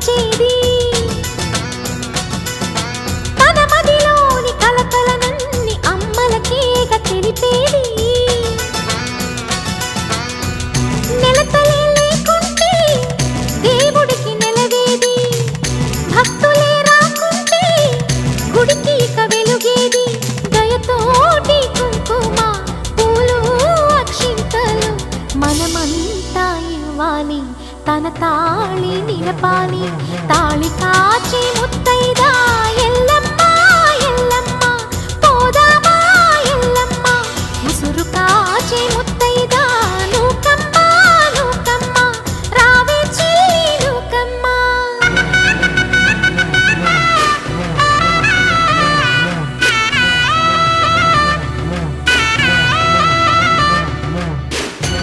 వచ్చేది తన మదిలోని కలకలనన్ని అమ్మలకేగ తెలిపేది. మనమంతా ఇవ్వాలి. தன தாளி நினப்பானி தாளி காட்சி முத்தைதா எல்லம்மா எல்லம்மா போதாமா எல்லம்மா முசுறு காட்சி முத்தை